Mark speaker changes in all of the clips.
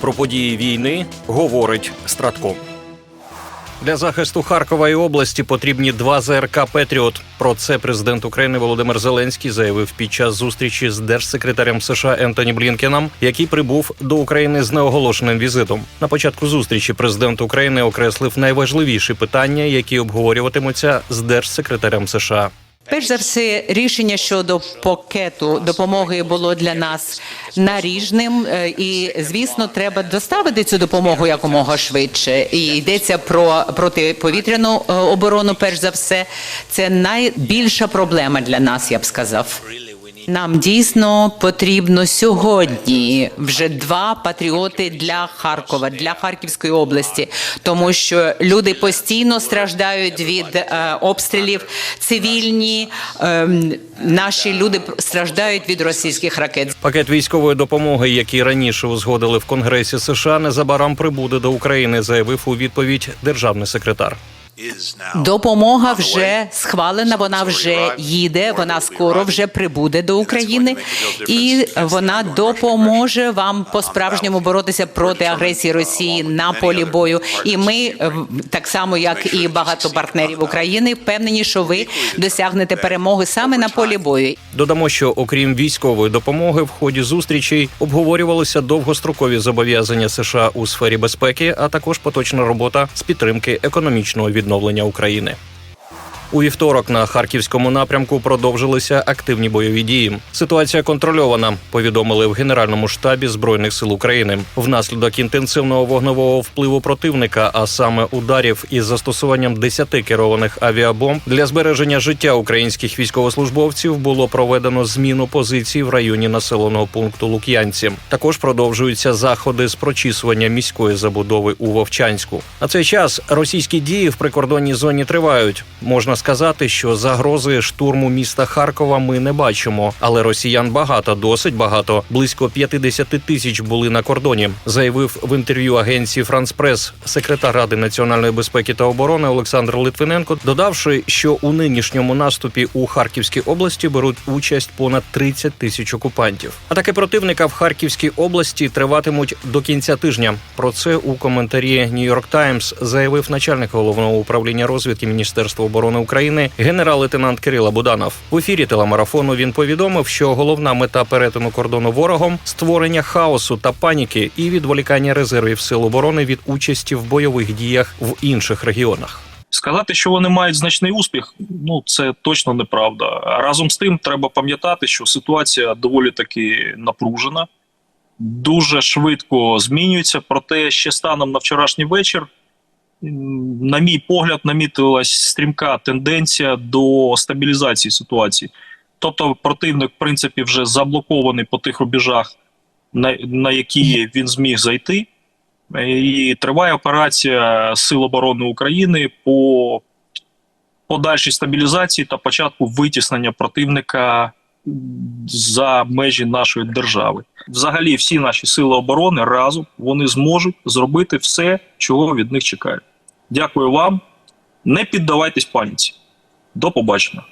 Speaker 1: Про події війни говорить Стратко. Для захисту Харкова і області потрібні два ЗРК Петріот. Про це президент України Володимир Зеленський заявив під час зустрічі з держсекретарем США Ентоні Блінкеном, який прибув до України з неоголошеним візитом. На початку зустрічі президент України окреслив найважливіші питання, які обговорюватимуться з держсекретарем США.
Speaker 2: Перш за все, рішення щодо пакету допомоги було для нас наріжним, е, і звісно, треба доставити цю допомогу якомога швидше. І йдеться про протиповітряну е, оборону. Перш за все, це найбільша проблема для нас, я б сказав. Нам дійсно потрібно сьогодні вже два патріоти для Харкова, для Харківської області, тому що люди постійно страждають від е, обстрілів. Цивільні е, наші люди страждають від російських ракет.
Speaker 1: Пакет військової допомоги, який раніше узгодили в Конгресі США, незабаром прибуде до України, заявив у відповідь державний секретар.
Speaker 2: Допомога вже схвалена. Вона вже їде. Вона скоро вже прибуде до України, і вона допоможе вам по справжньому боротися проти агресії Росії на полі бою. І ми так само, як і багато партнерів України, впевнені, що ви досягнете перемоги саме на полі бою.
Speaker 1: Додамо, що окрім військової допомоги, в ході зустрічей обговорювалися довгострокові зобов'язання США у сфері безпеки, а також поточна робота з підтримки економічного відновлення України. У вівторок на харківському напрямку продовжилися активні бойові дії. Ситуація контрольована. Повідомили в Генеральному штабі збройних сил України. Внаслідок інтенсивного вогневого впливу противника, а саме ударів із застосуванням 10 керованих авіабомб для збереження життя українських військовослужбовців було проведено зміну позицій в районі населеного пункту Лук'янці. Також продовжуються заходи з прочісування міської забудови у Вовчанську. На цей час російські дії в прикордонній зоні тривають. Можна сказати, що загрози штурму міста Харкова ми не бачимо, але росіян багато, досить багато. Близько 50 тисяч були на кордоні. Заявив в інтерв'ю агенції Франс Прес секретар Ради національної безпеки та оборони Олександр Литвиненко, додавши, що у нинішньому наступі у Харківській області беруть участь понад 30 тисяч окупантів. Атаки противника в Харківській області триватимуть до кінця тижня. Про це у коментарі Нью-Йорк Таймс заявив начальник головного управління розвідки Міністерства оборони України генерал-лейтенант Кирила Буданов. В ефірі телемарафону він повідомив, що головна мета перетину кордону ворогом створення хаосу та паніки і відволікання резервів сил оборони від участі в бойових діях в інших регіонах.
Speaker 3: Сказати, що вони мають значний успіх, ну це точно неправда. Разом з тим, треба пам'ятати, що ситуація доволі таки напружена, дуже швидко змінюється. Проте ще станом на вчорашній вечір, на мій погляд, намітилась стрімка тенденція до стабілізації ситуації. Тобто, противник, в принципі, вже заблокований по тих рубежах, на, на які він зміг зайти. І триває операція Сил оборони України по подальшій стабілізації та початку витіснення противника за межі нашої держави. Взагалі, всі наші сили оборони разом вони зможуть зробити все, чого від них чекають. Дякую вам. Не піддавайтесь паніці. До побачення.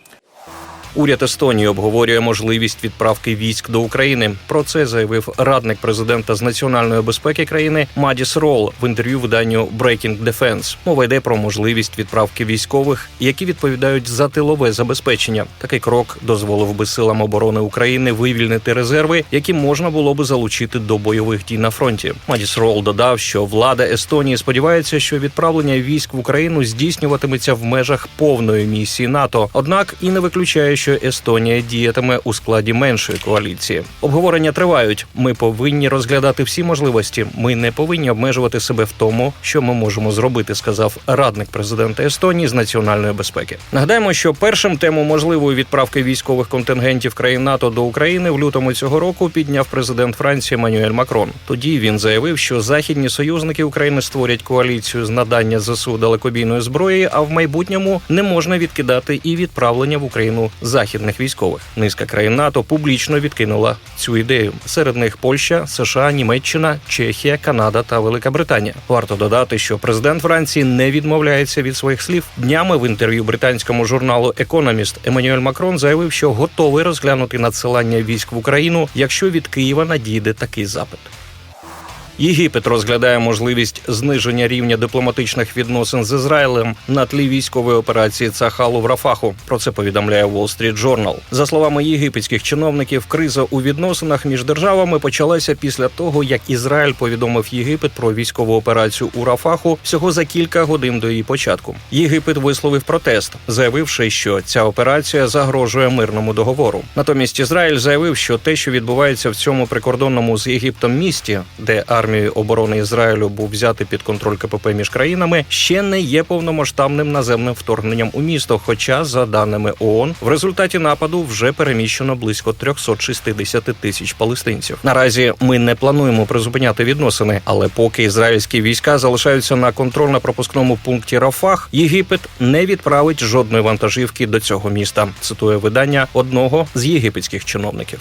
Speaker 1: Уряд Естонії обговорює можливість відправки військ до України. Про це заявив радник президента з національної безпеки країни Мадіс Рол в інтерв'ю виданню Breaking Defense. Мова йде про можливість відправки військових, які відповідають за тилове забезпечення. Такий крок дозволив би силам оборони України вивільнити резерви, які можна було би залучити до бойових дій на фронті. Мадіс Рол додав, що влада Естонії сподівається, що відправлення військ в Україну здійснюватиметься в межах повної місії НАТО однак і не виключає, що Естонія діятиме у складі меншої коаліції. Обговорення тривають. Ми повинні розглядати всі можливості. Ми не повинні обмежувати себе в тому, що ми можемо зробити, сказав радник президента Естонії з національної безпеки. Нагадаємо, що першим тему можливої відправки військових контингентів країн НАТО до України в лютому цього року підняв президент Франції Манюель Макрон. Тоді він заявив, що західні союзники України створять коаліцію з надання ЗСУ далекобійної зброї, а в майбутньому не можна відкидати і відправлення в Україну західних військових. Низка країн НАТО публічно відкинула цю ідею. Серед них Польща, США, Німеччина, Чехія, Канада та Велика Британія. Варто додати, що президент Франції не відмовляється від своїх слів. Днями в інтерв'ю британському журналу Економіст Еммануель Макрон заявив, що готовий розглянути надсилання військ в Україну, якщо від Києва надійде такий запит. Єгипет розглядає можливість зниження рівня дипломатичних відносин з Ізраїлем на тлі військової операції Цахалу в Рафаху. Про це повідомляє Wall Street Journal. За словами єгипетських чиновників, криза у відносинах між державами почалася після того, як Ізраїль повідомив Єгипет про військову операцію у Рафаху всього за кілька годин до її початку. Єгипет висловив протест, заявивши, що ця операція загрожує мирному договору. Натомість Ізраїль заявив, що те, що відбувається в цьому прикордонному з Єгиптом місті, де армією оборони Ізраїлю був взяти під контроль КПП між країнами, ще не є повномасштабним наземним вторгненням у місто. Хоча, за даними ООН, в результаті нападу вже переміщено близько 360 тисяч палестинців. Наразі ми не плануємо призупиняти відносини, але поки ізраїльські війська залишаються на контрольно-пропускному пункті Рафах, Єгипет не відправить жодної вантажівки до цього міста. Цитує видання одного з єгипетських чиновників.